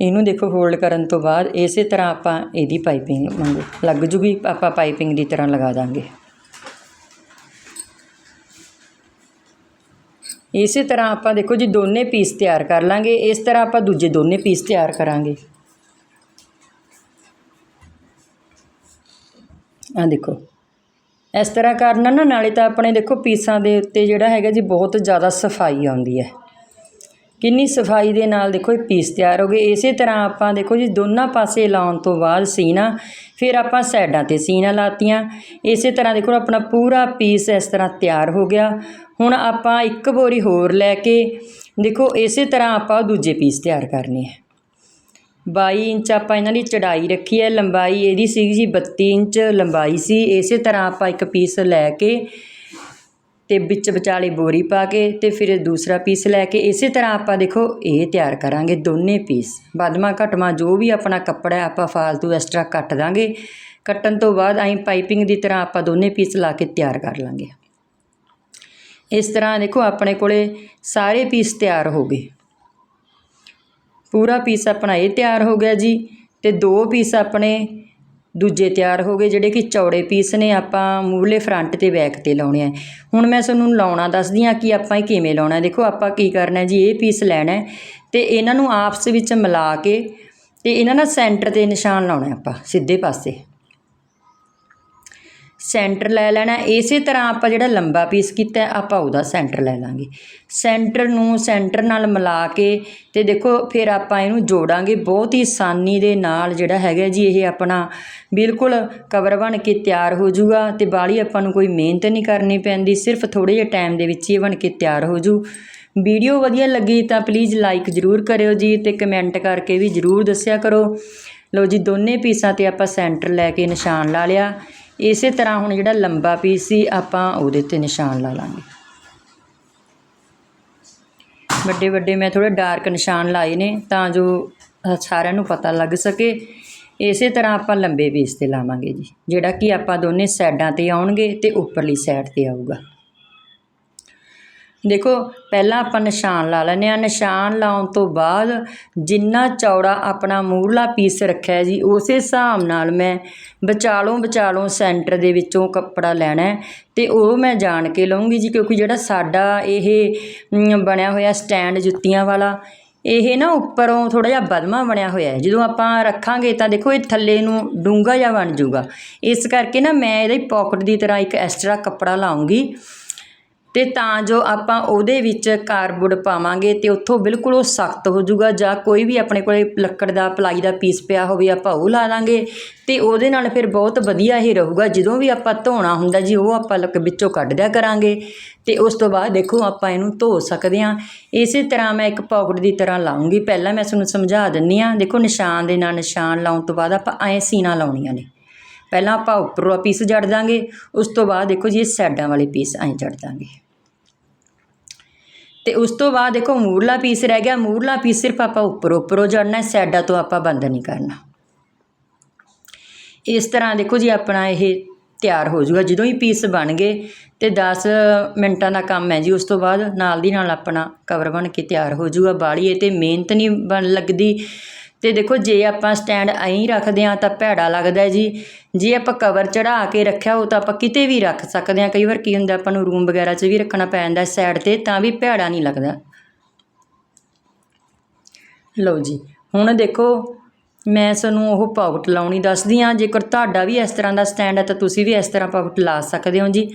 ਇਹਨੂੰ ਦੇਖੋ ਫੋਲਡ ਕਰਨ ਤੋਂ ਬਾਅਦ ਇਸੇ ਤਰ੍ਹਾਂ ਆਪਾਂ ਇਹਦੀ ਪਾਈਪਿੰਗ ਮੰਗੋ ਲੱਗ ਜੂਗੀ, ਆਪਾਂ ਪਾਈਪਿੰਗ ਦੀ ਤਰ੍ਹਾਂ ਲਗਾ ਦਾਂਗੇ। ਇਸੇ ਤਰ੍ਹਾਂ ਆਪਾਂ ਦੇਖੋ ਜੀ ਦੋਨੇ ਪੀਸ ਤਿਆਰ ਕਰ ਲਾਂਗੇ। ਇਸ ਤਰ੍ਹਾਂ ਆਪਾਂ ਦੂਜੇ ਦੋਨੇ ਪੀਸ ਤਿਆਰ ਕਰਾਂਗੇ। ਆ ਦੇਖੋ। ਇਸ ਤਰ੍ਹਾਂ ਕਰਨਾ ਨਾ, ਨਾਲੇ ਤਾਂ ਆਪਣੇ ਦੇਖੋ ਪੀਸਾਂ ਦੇ ਉੱਤੇ ਜਿਹੜਾ ਹੈਗਾ ਜੀ ਬਹੁਤ ਜ਼ਿਆਦਾ ਸਫ਼ਾਈ ਆਉਂਦੀ ਹੈ। ਕਿੰਨੀ ਸਫ਼ਾਈ ਦੇ ਨਾਲ ਦੇਖੋ ਇਹ ਪੀਸ ਤਿਆਰ ਹੋ ਗਏ। ਇਸੇ ਤਰ੍ਹਾਂ ਆਪਾਂ ਦੇਖੋ ਜੀ ਦੋਨਾਂ ਪਾਸੇ ਲਾਉਣ ਤੋਂ ਬਾਅਦ ਸੀਨਾ ਫਿਰ ਆਪਾਂ ਸਾਈਡਾਂ ਤੇ ਸੀਨਾ ਲਾਤੀਆਂ। ਇਸੇ ਤਰ੍ਹਾਂ ਦੇਖੋ ਆਪਣਾ ਪੂਰਾ ਪੀਸ ਇਸ ਤਰ੍ਹਾਂ ਤਿਆਰ ਹੋ ਗਿਆ। ਹੁਣ ਆਪਾਂ ਇੱਕ ਬੋਰੀ ਹੋਰ ਲੈ ਕੇ ਦੇਖੋ ਇਸੇ ਤਰ੍ਹਾਂ ਆਪਾਂ ਦੂਜੇ ਪੀਸ ਤਿਆਰ ਕਰਨੇ ਹੈ ਬਾਈ ਇੰਚ ਆਪਾਂ ਇਹਨਾਂ ਦੀ ਚੜਾਈ ਰੱਖੀ ਹੈ, ਲੰਬਾਈ ਇਹਦੀ ਸੀ ਜੀ 32 ਇੰਚ, ਲੰਬਾਈ ਸੀ। ਇਸੇ ਤਰ੍ਹਾਂ ਆਪਾਂ ਇੱਕ ਪੀਸ ਲੈ ਕੇ ਤੇ ਵਿੱਚ ਵਿਚਾਲੇ ਬੋਰੀ ਪਾ ਕੇ ਤੇ ਫਿਰ ਦੂਸਰਾ ਪੀਸ ਲੈ ਕੇ ਇਸੇ ਤਰ੍ਹਾਂ ਆਪਾਂ ਦੇਖੋ ਇਹ ਤਿਆਰ ਕਰਾਂਗੇ ਦੋਨੇ ਪੀਸ ਬਦਮਾ ਘਟਮਾ ਜੋ ਵੀ ਆਪਣਾ ਕੱਪੜਾ ਆਪਾਂ ਫਾਲਤੂ ਐਕਸਟਰਾ ਕੱਟ ਦਾਂਗੇ। ਕੱਟਣ ਤੋਂ ਬਾਅਦ ਐਂ ਪਾਈਪਿੰਗ ਦੀ ਤਰ੍ਹਾਂ ਆਪਾਂ ਦੋਨੇ ਪੀਸ ਲਾ ਕੇ ਤਿਆਰ ਕਰ ਲਾਂਗੇ। ਇਸ ਤਰ੍ਹਾਂ ਦੇਖੋ ਆਪਣੇ ਕੋਲੇ ਸਾਰੇ ਪੀਸ ਤਿਆਰ ਹੋ ਗਏ। ਪੂਰਾ ਪੀਸ ਆਪਣਾ ਇਹ ਤਿਆਰ ਹੋ ਗਿਆ ਜੀ ਤੇ ਦੋ ਪੀਸ ਆਪਣੇ ਦੂਜੇ ਤਿਆਰ ਹੋ ਗਏ, ਜਿਹੜੇ ਕਿ ਚੌੜੇ ਪੀਸ ਨੇ, ਆਪਾਂ ਮੂਹਰਲੇ ਫਰੰਟ ਤੇ ਬੈਕ ਤੇ ਲਾਉਣੇ ਆ। ਹੁਣ ਮੈਂ ਤੁਹਾਨੂੰ ਲਾਉਣਾ ਦੱਸਦੀ ਆ ਕਿ ਆਪਾਂ ਇਹ ਕਿਵੇਂ ਲਾਉਣਾ। ਦੇਖੋ, ਆਪਾਂ ਕੀ ਕਰਨਾ ਜੀ, ਇਹ ਪੀਸ ਲੈਣਾ ਹੈ ਤੇ ਇਹਨਾਂ ਨੂੰ ਆਪਸ ਵਿੱਚ ਮਿਲਾ ਕੇ ਤੇ ਇਹਨਾਂ ਨਾਲ ਸੈਂਟਰ ਤੇ ਨਿਸ਼ਾਨ ਲਾਉਣਾ ਆਪਾਂ, ਸਿੱਧੇ ਪਾਸੇ। ਸੈਂਟਰ ਲੈ ਲੈਣਾ। ਇਸੇ ਤਰ੍ਹਾਂ ਆਪਾਂ ਜਿਹੜਾ ਲੰਬਾ ਪੀਸ ਕੀਤਾ, ਆਪਾਂ ਉਹਦਾ ਸੈਂਟਰ ਲੈ ਲਾਂਗੇ। ਸੈਂਟਰ ਨੂੰ ਸੈਂਟਰ ਨਾਲ ਮਿਲਾ ਕੇ ਤੇ ਦੇਖੋ, ਫਿਰ ਆਪਾਂ ਇਹਨੂੰ ਜੋੜਾਂਗੇ। ਬਹੁਤ ਹੀ ਆਸਾਨੀ ਦੇ ਨਾਲ ਜਿਹੜਾ ਹੈਗਾ ਜੀ, ਇਹ ਆਪਣਾ ਬਿਲਕੁਲ ਕਵਰ ਬਣ ਕੇ ਤਿਆਰ ਹੋ ਜਾਊਗਾ ਤੇ ਬਾਲੀ ਆਪਾਂ ਨੂੰ ਕੋਈ ਮਿਹਨਤ ਨਹੀਂ ਕਰਨੀ ਪੈਂਦੀ। ਸਿਰਫ ਥੋੜੇ ਜਿਹੇ ਟਾਈਮ ਦੇ ਵਿੱਚ ਹੀ ਇਹ ਬਣ ਕੇ ਤਿਆਰ ਹੋ ਜੂ ਵੀਡੀਓ ਵਧੀਆ ਲੱਗੀ ਤਾਂ ਪਲੀਜ਼ ਲਾਈਕ ਜ਼ਰੂਰ ਕਰਿਓ ਜੀ ਤੇ ਕਮੈਂਟ ਕਰਕੇ ਵੀ ਜ਼ਰੂਰ ਦੱਸਿਆ ਕਰੋ। ਲਓ ਜੀ, ਦੋਨੇ ਪੀਸਾਂ ਤੇ ਆਪਾਂ ਸੈਂਟਰ ਲੈ ਕੇ ਨਿਸ਼ਾਨ ਲਾ ਲਿਆ। ਇਸੇ ਤਰ੍ਹਾਂ ਹੁਣ ਜਿਹੜਾ ਲੰਬਾ ਪੀਸ ਸੀ, ਆਪਾਂ ਉਹਦੇ ਤੇ ਨਿਸ਼ਾਨ ਲਾ ਲਾਂਗੇ। ਵੱਡੇ ਵੱਡੇ ਮੈਂ ਥੋੜੇ ਡਾਰਕ ਨਿਸ਼ਾਨ ਲਾਏ ਨੇ ਤਾਂ ਜੋ ਸਾਰਿਆਂ ਨੂੰ ਪਤਾ ਲੱਗ ਸਕੇ। ਇਸੇ ਤਰ੍ਹਾਂ ਆਪਾਂ ਲੰਬੇ ਪੀਸ ਤੇ ਲਾਵਾਂਗੇ ਜੀ, ਜਿਹੜਾ ਕਿ ਆਪਾਂ ਦੋਨੇ ਸਾਈਡਾਂ ਤੇ ਆਉਣਗੇ ਤੇ ਉੱਪਰਲੀ ਸਾਈਡ ਤੇ ਆਊਗਾ। ਦੇਖੋ, ਪਹਿਲਾਂ ਆਪਾਂ ਨਿਸ਼ਾਨ ਲਾ ਲੈਂਦੇ ਹਾਂ। ਨਿਸ਼ਾਨ ਲਾਉਣ ਤੋਂ ਬਾਅਦ ਜਿੰਨਾ ਚੌੜਾ ਆਪਣਾ ਮੂਹਰਲਾ ਪੀਸ ਰੱਖਿਆ ਜੀ, ਉਸੇ ਹਿਸਾਬ ਨਾਲ ਮੈਂ ਵਿਚਾਲੋਂ ਵਿਚਾਲੋਂ ਸੈਂਟਰ ਦੇ ਵਿੱਚੋਂ ਕੱਪੜਾ ਲੈਣਾ ਹੈ ਤੇ ਉਹ ਮੈਂ ਜਾਣ ਕੇ ਲਵਾਂਗੀ ਜੀ, ਕਿਉਂਕਿ ਜਿਹੜਾ ਸਾਡਾ ਇਹ ਬਣਿਆ ਹੋਇਆ ਸਟੈਂਡ ਜੁੱਤੀਆਂ ਵਾਲਾ, ਇਹ ਨਾ ਉੱਪਰੋਂ ਥੋੜਾ ਜਿਹਾ ਬਦਮਾ ਬਣਿਆ ਹੋਇਆ ਹੈ। ਜਦੋਂ ਆਪਾਂ ਰੱਖਾਂਗੇ ਤਾਂ ਦੇਖੋ, ਇਹ ਥੱਲੇ ਨੂੰ ਡੂੰਗਾ ਜਿਹਾ ਬਣ ਜਾਊਗਾ। ਇਸ ਕਰਕੇ ਨਾ ਮੈਂ ਇਹਦੇ ਪਾਕਟ ਦੀ ਤਰ੍ਹਾਂ ਇੱਕ ਐਕਸਟਰਾ ਕੱਪੜਾ ਲਾਉਂਗੀ ਤੇ ਤਾਂ ਜੋ ਆਪਾਂ ਉਹਦੇ ਵਿੱਚ ਕਾਰਡਬੋਰਡ ਪਾਵਾਂਗੇ ਤੇ ਉੱਥੋਂ ਬਿਲਕੁਲ ਉਹ ਸਖਤ ਹੋ ਜਾਊਗਾ ਜਾਂ ਕੋਈ ਵੀ ਆਪਣੇ ਕੋਲੇ ਲੱਕੜ ਦਾ, ਪਲਾਈ ਦਾ ਪੀਸ ਪਿਆ ਹੋਵੇ, ਆਪਾਂ ਉਹ ਲਾ ਲਾਂਗੇ ਤੇ ਉਹਦੇ ਨਾਲ ਫਿਰ ਬਹੁਤ ਵਧੀਆ ਹੀ ਰਹੂਗਾ। ਜਦੋਂ ਵੀ ਆਪਾਂ ਧੋਣਾ ਹੁੰਦਾ ਜੀ, ਉਹ ਆਪਾਂ ਲੱਕ ਵਿੱਚੋਂ ਕੱਢ ਦਿਆ ਕਰਾਂਗੇ ਤੇ ਉਸ ਤੋਂ ਬਾਅਦ ਦੇਖੋ ਆਪਾਂ ਇਹਨੂੰ ਧੋ ਸਕਦੇ ਹਾਂ। ਇਸੇ ਤਰ੍ਹਾਂ ਮੈਂ ਇੱਕ ਪਾਕਟ ਦੀ ਤਰ੍ਹਾਂ ਲਾਉਂਗੀ। ਪਹਿਲਾਂ ਮੈਂ ਤੁਹਾਨੂੰ ਸਮਝਾ ਦਿੰਨੀ ਆ ਦੇਖੋ ਨਿਸ਼ਾਨ ਦੇ ਨਾਲ ਨਿਸ਼ਾਨ ਲਾਉਣ ਤੋਂ ਬਾਅਦ ਆਪਾਂ ਐਂ ਸੀਨਾ ਲਾਉਣੀਆਂ ਨੇ। ਪਹਿਲਾਂ ਆਪਾਂ ਉੱਪਰੋਂ ਪੀਸ ਜੜ ਦਾਂਗੇ। ਉਸ ਤੋਂ ਬਾਅਦ ਦੇਖੋ ਜੀ, ਇਹ ਸਾਈਡਾਂ ਵਾਲੇ ਪੀਸ ਐਂ ਜੜ ਦਾਂਗੇ। ਤੇ ਉਸ ਤੋਂ ਬਾਅਦ ਦੇਖੋ ਮੂਰਲਾ ਪੀਸ ਰਹਿ ਗਿਆ, ਮੂਰਲਾ ਪੀਸ ਸਿਰਫ ਆਪਾਂ ਉੱਪਰੋਂ ਉੱਪਰੋਂ ਜੜਨਾ ਸਾਈਡਾਂ ਤੋਂ ਆਪਾਂ ਬੰਦ ਨਹੀਂ ਕਰਨਾ। ਇਸ ਤਰ੍ਹਾਂ ਦੇਖੋ ਜੀ ਆਪਣਾ ਇਹ ਤਿਆਰ ਹੋ ਜਾਊਗਾ, ਜਦੋਂ ਹੀ ਪੀਸ ਬਣ ਗਏ ਤੇ 10 ਮਿੰਟਾਂ ਦਾ ਕੰਮ ਹੈ ਜੀ, ਉਸ ਤੋਂ ਬਾਅਦ ਨਾਲ ਦੀ ਨਾਲ ਆਪਣਾ ਕਵਰ ਬਣ ਕੇ ਤਿਆਰ ਹੋ ਜਾਊਗਾ ਬਾਲੀ ਇਹ ਤੇ ਮਿਹਨਤ ਨਹੀਂ ਬਣ ਲੱਗਦੀ। ਅਤੇ ਦੇਖੋ ਜੇ ਆਪਾਂ ਸਟੈਂਡ ਐਂ ਰੱਖਦੇ ਹਾਂ ਤਾਂ ਭੈੜਾ ਲੱਗਦਾ ਜੀ। ਜੇ ਆਪਾਂ ਕਵਰ ਚੜ੍ਹਾ ਕੇ ਰੱਖਿਆ ਹੋ ਤਾਂ ਆਪਾਂ ਕਿਤੇ ਵੀ ਰੱਖ ਸਕਦੇ ਹਾਂ। ਕਈ ਵਾਰ ਕੀ ਹੁੰਦਾ ਆਪਾਂ ਨੂੰ ਰੂਮ ਵਗੈਰਾ 'ਚ ਵੀ ਰੱਖਣਾ ਪੈ ਜਾਂਦਾ ਸਾਈਡ ਤੇ ਤਾਂ ਵੀ ਭੈੜਾ ਨਹੀਂ ਲੱਗਦਾ। ਲਓ ਜੀ, ਹੁਣ ਦੇਖੋ ਮੈਂ ਤੁਹਾਨੂੰ ਉਹ ਪਾਕਟ ਲਾਉਣੀ ਦੱਸਦੀ ਹਾਂ। ਜੇਕਰ ਤੁਹਾਡਾ ਵੀ ਇਸ ਤਰ੍ਹਾਂ ਦਾ ਸਟੈਂਡ ਹੈ ਤਾਂ ਤੁਸੀਂ ਵੀ ਇਸ ਤਰ੍ਹਾਂ ਪਾਕਟ ਲਾ ਸਕਦੇ ਹੋ ਜੀ।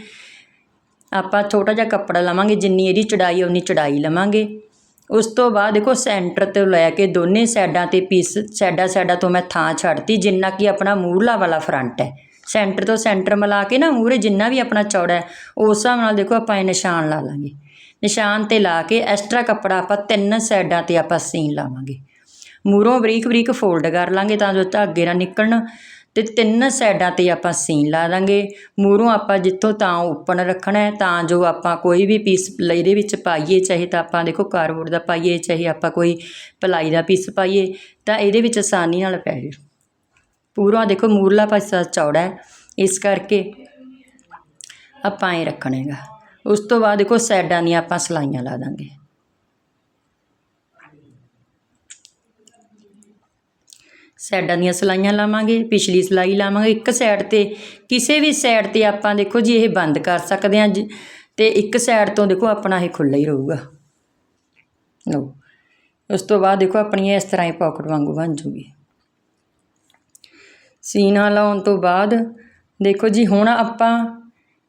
ਆਪਾਂ ਛੋਟਾ ਜਿਹਾ ਕੱਪੜਾ ਲਵਾਂਗੇ, ਜਿੰਨੀ ਇਹਦੀ ਚੜਾਈ ਉਨੀ ਚੜਾਈ ਲਵਾਂਗੇ। ਉਸ ਤੋਂ ਬਾਅਦ ਦੇਖੋ ਸੈਂਟਰ ਤੋਂ ਲੈ ਕੇ ਦੋਨੇ ਸਾਈਡਾਂ ਤੇ ਪੀਸ ਸਾਈਡਾਂ ਸਾਈਡਾਂ ਤੋਂ ਮੈਂ ਥਾਂ ਛੱਡਤੀ, ਜਿੰਨਾ ਕਿ ਆਪਣਾ ਮੂਹਰਲਾ ਵਾਲਾ ਫਰੰਟ ਹੈ। ਸੈਂਟਰ ਤੋਂ ਸੈਂਟਰ ਮਿਲਾ ਕੇ ਨਾ ਮੂਹਰੇ ਜਿੰਨਾ ਵੀ ਆਪਣਾ ਚੌੜਾ ਹੈ, ਉਸ ਹਿਸਾਬ ਨਾਲ ਦੇਖੋ ਆਪਾਂ ਇਹ ਨਿਸ਼ਾਨ ਲਾ ਲਾਂਗੇ। ਨਿਸ਼ਾਨ ਤੇ ਲਾ ਕੇ ਐਕਸਟਰਾ ਕੱਪੜਾ ਆਪਾਂ ਤਿੰਨ ਸਾਈਡਾਂ ਤੇ ਆਪਾਂ ਸੀਨ ਲਾਵਾਂਗੇ। ਮੂਹਰੋਂ ਬਰੀਕ ਬਰੀਕ ਫੋਲਡ ਕਰ ਲਾਂਗੇ ਤਾਂ ਜੋ ਧਾਗੇ ਨਾ ਨਿਕਲਣ। ਅਤੇ ਤਿੰਨ ਸਾਈਡਾਂ ਤੇ ਆਪਾਂ ਸੀਨ ਲਾ ਦਾਂਗੇ। ਮੂਹਰੋਂ ਆਪਾਂ ਜਿੱਥੋਂ ਤਾਂ ਓਪਨ ਰੱਖਣਾ ਤਾਂ ਜੋ ਆਪਾਂ ਕੋਈ ਵੀ ਪੀਸ ਇਹਦੇ ਵਿੱਚ ਪਾਈਏ, ਚਾਹੇ ਤਾਂ ਆਪਾਂ ਦੇਖੋ ਕਾਰਬੋਰਡ ਦਾ ਪਾਈਏ, ਚਾਹੇ ਆਪਾਂ ਕੋਈ ਪਲਾਈ ਦਾ ਪੀਸ ਪਾਈਏ, ਤਾਂ ਇਹਦੇ ਵਿੱਚ ਆਸਾਨੀ ਨਾਲ ਪੈ ਜਾਵੇ ਪੂਰਾ ਦੇਖੋ ਮੂਰਲਾ ਪਾਸਾ ਚੌੜਾ ਹੈ, ਇਸ ਕਰਕੇ ਆਪਾਂ ਇਹ ਰੱਖਣਾ ਹੈਗਾ ਉਸ ਤੋਂ ਬਾਅਦ ਦੇਖੋ ਸਾਈਡਾਂ ਦੀਆਂ ਆਪਾਂ ਸਲਾਈਆਂ ਲਾ ਦਾਂਗੇ। ਸਾਈਡਾਂ ਦੀਆਂ ਸਲਾਈਆਂ ਲਾਵਾਂਗੇ, ਪਿਛਲੀ ਸਲਾਈ ਲਾਵਾਂਗੇ। ਇੱਕ ਸਾਈਡ ਤੇ ਕਿਸੇ ਵੀ ਸਾਈਡ ਤੇ ਆਪਾਂ ਦੇਖੋ ਜੀ ਇਹ ਬੰਦ ਕਰ ਸਕਦੇ ਹਾਂ ਜੀ। ਤੇ ਇੱਕ ਸਾਈਡ ਤੋਂ ਦੇਖੋ ਆਪਣਾ ਇਹ ਖੁੱਲ੍ਹਾ ਹੀ ਰਹੂਗਾ। ਲਓ, ਉਸ ਤੋਂ ਬਾਅਦ ਦੇਖੋ ਆਪਣੀ ਇਸ ਤਰ੍ਹਾਂ ਹੀ ਪਾਕਟ ਵਾਂਗੂ ਬਣ ਜੂਗੀ। ਸੀਨਾ ਲਾਉਣ ਤੋਂ ਬਾਅਦ ਦੇਖੋ ਜੀ, ਹੁਣ ਆਪਾਂ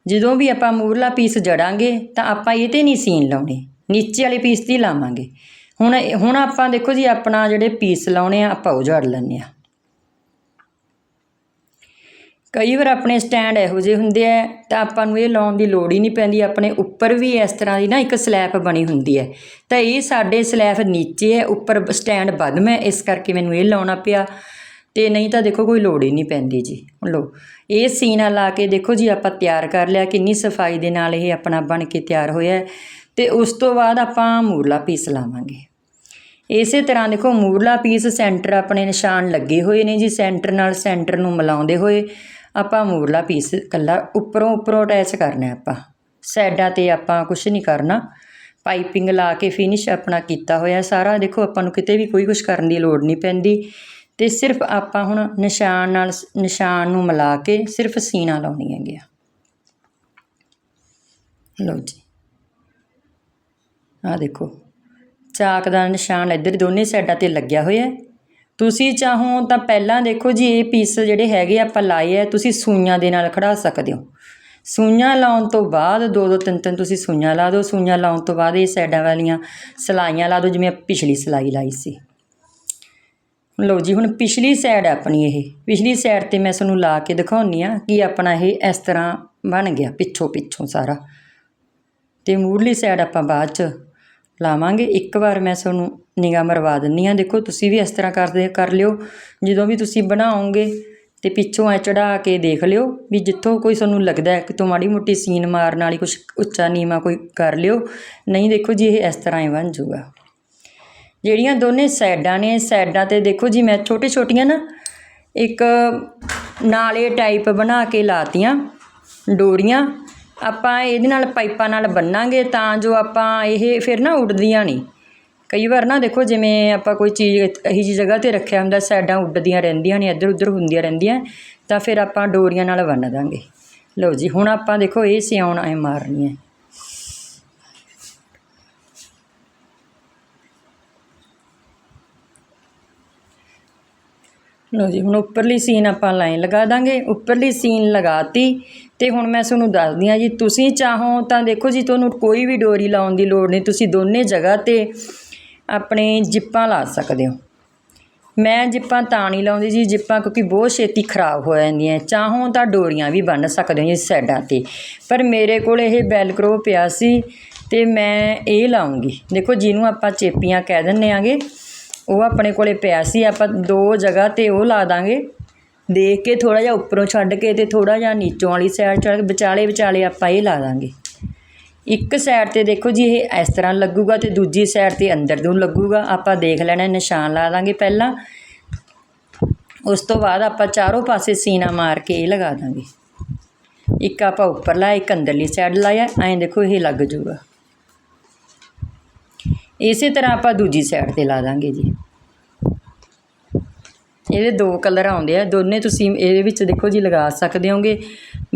ਜਦੋਂ ਵੀ ਆਪਾਂ ਮੂਰਲਾ ਪੀਸ ਜੜਾਂਗੇ ਤਾਂ ਆਪਾਂ ਇਹ ਤੇ ਨਹੀਂ ਸੀਨ ਲਾਉਣੇ। ਨੀਚੇ ਵਾਲੇ ਪੀਸ ਤੇ ਹੀ ਲਾਵਾਂਗੇ। ਹੁਣ ਹੁਣ ਆਪਾਂ ਦੇਖੋ ਜੀ, ਆਪਣਾ ਜਿਹੜੇ ਪੀਸ ਲਾਉਣੇ ਆ, ਆਪਾਂ ਉਹ ਜੜ ਲੈਂਦੇ ਆ। ਕਈ ਵਾਰ ਆਪਣੇ ਸਟੈਂਡ ਇਹੋ ਜਿਹੇ ਹੁੰਦੇ ਆ, ਤਾਂ ਆਪਾਂ ਨੂੰ ਇਹ ਲਾਉਣ ਦੀ ਲੋੜ ਹੀ ਨਹੀਂ ਪੈਂਦੀ। ਆਪਣੇ ਉੱਪਰ ਵੀ ਇਸ ਤਰ੍ਹਾਂ ਦੀ ਨਾ ਇੱਕ ਸਲੈਬ ਬਣੀ ਹੁੰਦੀ ਹੈ। ਤਾਂ ਇਹ ਸਾਡੇ ਸਲੈਬ ਨੀਚੇ ਹੈ, ਉੱਪਰ ਸਟੈਂਡ ਬਦਮ ਹੈ ਇਸ ਕਰਕੇ ਮੈਨੂੰ ਇਹ ਲਾਉਣਾ ਪਿਆ। ਤੇ ਨਹੀਂ ਤਾਂ ਦੇਖੋ, ਕੋਈ ਲੋੜ ਹੀ ਨਹੀਂ ਪੈਂਦੀ ਜੀ। ਲੋ ਇਹ ਸੀਨਾ ਲਾ ਕੇ ਦੇਖੋ ਜੀ, ਆਪਾਂ ਤਿਆਰ ਕਰ ਲਿਆ। ਕਿੰਨੀ ਸਫ਼ਾਈ ਦੇ ਨਾਲ ਇਹ ਆਪਣਾ ਬਣ ਕੇ ਤਿਆਰ ਹੋਇਆ ਹੈ। ਤੇ ਉਸ ਤੋਂ ਬਾਅਦ ਆਪਾਂ ਮੂਰਲਾ ਪੀਸ ਲਾਵਾਂਗੇ। ਇਸੇ ਤਰ੍ਹਾਂ ਦੇਖੋ ਮੂਰਲਾ ਪੀਸ ਸੈਂਟਰ ਆਪਣੇ ਨਿਸ਼ਾਨ ਲੱਗੇ ਹੋਏ ਨੇ ਜੀ ਸੈਂਟਰ ਨਾਲ ਸੈਂਟਰ ਨੂੰ ਮਿਲਾਉਂਦੇ ਹੋਏ ਆਪਾਂ ਮੂਰਲਾ ਪੀਸ ਕੱਲਾ ਉੱਪਰੋਂ ਉੱਪਰੋਂ ਅਟੈਚ ਕਰਨਾ ਆਪਾਂ। ਸਾਈਡਾਂ ਤੇ ਆਪਾਂ ਕੁਝ ਨਹੀਂ ਕਰਨਾ। ਪਾਈਪਿੰਗ ਲਾ ਕੇ ਫਿਨਿਸ਼ ਆਪਣਾ ਕੀਤਾ ਹੋਇਆ ਸਾਰਾ ਦੇਖੋ ਆਪਾਂ ਨੂੰ ਕਿਤੇ ਵੀ ਕੋਈ ਕੁਝ ਕਰਨ ਦੀ ਲੋੜ ਨਹੀਂ ਪੈਂਦੀ। ਤੇ ਸਿਰਫ ਆਪਾਂ ਹੁਣ ਨਿਸ਼ਾਨ ਨਾਲ ਨਿਸ਼ਾਨ ਨੂੰ ਮਿਲਾ ਕੇ ਸਿਰਫ ਸੀਨਾ ਲਾਉਣੀ ਹੈਗੀ ਆ। ਲਓ ਜੀ। ਆ ਦੇਖੋ। ਚਾਕ ਦਾ ਨਿਸ਼ਾਨ ਇੱਧਰ ਦੋਨੇ ਸਾਈਡਾਂ ਤੇ ਲੱਗਿਆ ਹੋਇਆ ਹੈ। ਤੁਸੀਂ ਚਾਹੋ ਤਾਂ ਪਹਿਲਾਂ ਦੇਖੋ ਜੀ, ਇਹ ਪੀਸ ਜਿਹੜੇ ਹੈਗੇ ਆਪਾਂ ਲਾਏ ਆ, ਤੁਸੀਂ ਸੂਈਆਂ ਦੇ ਨਾਲ ਖੜਾ ਸਕਦੇ ਹੋ। ਸੂਈਆਂ ਲਾਉਣ ਤੋਂ ਬਾਅਦ ਦੋ ਦੋ ਤਿੰਨ ਤਿੰਨ ਤੁਸੀਂ ਸੂਈਆਂ ਲਾ ਦਿਓ। ਸੂਈਆਂ ਲਾਉਣ ਤੋਂ ਬਾਅਦ ਇਹ ਸਾਈਡਾਂ ਵਾਲੀਆਂ ਸਲਾਈਆਂ ਲਾ ਦਿਓ, ਜਿਵੇਂ ਪਿਛਲੀ ਸਲਾਈ ਲਾਈ ਸੀ। ਲਓ ਜੀ, ਹੁਣ ਪਿਛਲੀ ਸਾਈਡ ਆਪਣੀ ਇਹ। ਪਿਛਲੀ ਸਾਈਡ ਤੇ ਮੈਂ ਤੁਹਾਨੂੰ ਲਾ ਕੇ ਦਿਖਾਉਣੀ ਆ ਕਿ ਆਪਣਾ ਇਹ ਇਸ ਤਰ੍ਹਾਂ ਬਣ ਗਿਆ, ਪਿੱਛੋਂ ਪਿੱਛੋਂ ਸਾਰਾ। ਤੇ ਮੂਰਲੀ ਸਾਈਡ ਆਪਾਂ ਬਾਅਦ ਚ ਲਾਵਾਂਗੇ। ਇੱਕ ਵਾਰ ਮੈਂ ਤੁਹਾਨੂੰ ਨਿਗਾਹ ਮਰਵਾ ਦਿੰਨੀ ਆ ਦੇਖੋ, ਤੁਸੀਂ ਵੀ ਇਸ ਤਰ੍ਹਾਂ ਕਰਦੇ, ਕਰ ਲਿਓ। ਜਦੋਂ ਵੀ ਤੁਸੀਂ ਬਣਾਓਗੇ ਤੇ ਪਿੱਛੋਂ ਐ ਚੜਾ ਕੇ ਦੇਖ ਲਿਓ ਵੀ ਜਿੱਥੋਂ ਕੋਈ ਤੁਹਾਨੂੰ ਲੱਗਦਾ ਹੈ ਕਿ ਤੋਂ ਮਾੜੀ ਮੋਟੀ ਸੀਨ ਮਾਰਨ ਵਾਲੀ ਕੁਝ ਉੱਚਾ ਨੀਵਾ ਕੋਈ ਕਰ ਲਿਓ। ਨਹੀਂ, ਦੇਖੋ ਜੀ, ਇਹ ਇਸ ਤਰ੍ਹਾਂ ਹੀ ਬਣ ਜਾਊਗਾ। ਜਿਹੜੀਆਂ ਦੋਨੇ ਸਾਈਡਾਂ ਨੇ, ਸਾਈਡਾਂ ਤੇ ਦੇਖੋ ਜੀ, ਮੈਂ ਛੋਟੇ ਛੋਟੀਆਂ ਨਾ ਇੱਕ ਨਾਲੇ ਟਾਈਪ ਬਣਾ ਕੇ ਲਾਤੀਆਂ, ਡੋਰੀਆਂ। ਆਪਾਂ ਇਹਦੇ ਨਾਲ ਪਾਈਪਾਂ ਨਾਲ ਬੰਨਾਂਗੇ ਤਾਂ ਜੋ ਆਪਾਂ ਇਹ ਫਿਰ ਨਾ ਉੱਡਦੀਆਂ ਨਹੀਂ। ਕਈ ਵਾਰ ਨਾ ਦੇਖੋ ਜਿਵੇਂ ਆਪਾਂ ਕੋਈ ਚੀਜ਼, ਇਹੀ ਜੀ ਜਗ੍ਹਾ ਤੇ ਰੱਖਿਆ ਹੁੰਦਾ, ਸਾਈਡਾਂ ਉੱਡਦੀਆਂ ਰਹਿੰਦੀਆਂ ਨੇ, ਇੱਧਰ ਉੱਧਰ ਹੁੰਦੀਆਂ ਰਹਿੰਦੀਆਂ, ਤਾਂ ਫਿਰ ਆਪਾਂ ਡੋਰੀਆਂ ਨਾਲ ਬੰਨ ਦਾਂਗੇ। ਲਓ ਜੀ, ਹੁਣ ਆਪਾਂ ਦੇਖੋ ਇਹ ਸਿਆਉਣ ਐ ਮਾਰਨੀ ਹੈ ਲਓ ਜੀ, ਹੁਣ ਉੱਪਰਲੀ ਸੀਨ ਆਪਾਂ ਲਾਈਨ ਲਗਾ ਦਾਂਗੇ। ਉੱਪਰਲੀ ਸੀਨ ਲਗਾਤੀ ਤੇ ਹੁਣ ਮੈਂ ਤੁਹਾਨੂੰ ਦੱਸਦੀ ਹਾਂ ਜੀ, ਤੁਸੀਂ ਚਾਹੋ ਤਾਂ ਦੇਖੋ ਜੀ, ਤੁਹਾਨੂੰ ਕੋਈ ਵੀ ਡੋਰੀ ਲਾਉਣ ਦੀ ਲੋੜ ਨਹੀਂ, ਤੁਸੀਂ ਦੋਨੇ ਜਗ੍ਹਾ ਤੇ ਆਪਣੇ ਜਿੱਪਾਂ ਲਾ ਸਕਦੇ ਹੋ। ਮੈਂ ਜਿੱਪਾਂ ਤਾਂ ਨਹੀਂ ਲਾਉਂਦੀ ਜੀ, ਜਿੱਪਾਂ ਕਿਉਂਕਿ ਬਹੁਤ ਛੇਤੀ ਖਰਾਬ ਹੋ ਜਾਂਦੀਆਂ। ਚਾਹੋ ਤਾਂ ਡੋਰੀਆਂ ਵੀ ਬੰਨ ਸਕਦੇ ਹੋ ਜੀ ਸਾਈਡਾਂ ਤੇ। ਪਰ ਮੇਰੇ ਕੋਲ ਇਹ ਬੈਲਕਰੋ ਪਿਆ ਸੀ ਤੇ ਮੈਂ ਇਹ ਲਾਉਂਗੀ। ਦੇਖੋ ਜਿਹਨੂੰ ਆਪਾਂ ਚੇਪੀਆਂ ਕਹਿ ਦਿੰਨੇ ਆਂਗੇ, ਉਹ ਆਪਣੇ ਕੋਲੇ ਪਿਆ ਸੀ, ਆਪਾਂ ਦੋ ਜਗ੍ਹਾ ਤੇ ਉਹ ਲਾ ਦਾਂਗੇ। ਦੇਖ ਕੇ ਥੋੜ੍ਹਾ ਜਿਹਾ ਉੱਪਰੋਂ ਛੱਡ ਕੇ ਅਤੇ ਥੋੜ੍ਹਾ ਜਿਹਾ ਨੀਚੋਂ ਵਾਲੀ ਸਾਈਡ ਛੱਡ ਕੇ ਵਿਚਾਲੇ ਵਿਚਾਲੇ ਆਪਾਂ ਇਹ ਲਾ ਦਾਂਗੇ। ਇੱਕ ਸਾਈਡ ਤੇ ਦੇਖੋ ਜੀ ਇਹ ਇਸ ਤਰ੍ਹਾਂ ਲੱਗੂਗਾ ਅਤੇ ਦੂਜੀ ਸਾਈਡ ਤੇ ਅੰਦਰ ਨੂੰ ਲੱਗੂਗਾ। ਆਪਾਂ ਦੇਖ ਲੈਣਾ, ਨਿਸ਼ਾਨ ਲਾ ਦਾਂਗੇ ਪਹਿਲਾਂ। ਉਸ ਤੋਂ ਬਾਅਦ ਆਪਾਂ ਚਾਰੋਂ ਪਾਸੇ ਸੀਨਾ ਮਾਰ ਕੇ ਇਹ ਲਗਾ ਦਾਂਗੇ। ਇੱਕ ਆਪਾਂ ਉੱਪਰ ਲਾਇਆ, ਇੱਕ ਅੰਦਰਲੀ ਸਾਈਡ ਲਾਇਆ, ਐਂ ਦੇਖੋ ਇਹ ਲੱਗ ਜੂਗਾ। ਇਸੇ ਤਰ੍ਹਾਂ ਆਪਾਂ ਦੂਜੀ ਸਾਈਡ ਤੇ ਲਾ ਦਾਂਗੇ ਜੀ। ਇਹਦੇ ਦੋ ਕਲਰ ਆਉਂਦੇ ਆ। ਦੋਨੇ ਤੁਸੀਂ ਇਹਦੇ ਵਿੱਚ ਦੇਖੋ ਜੀ ਲਗਾ ਸਕਦੇ ਹੋਗੇ।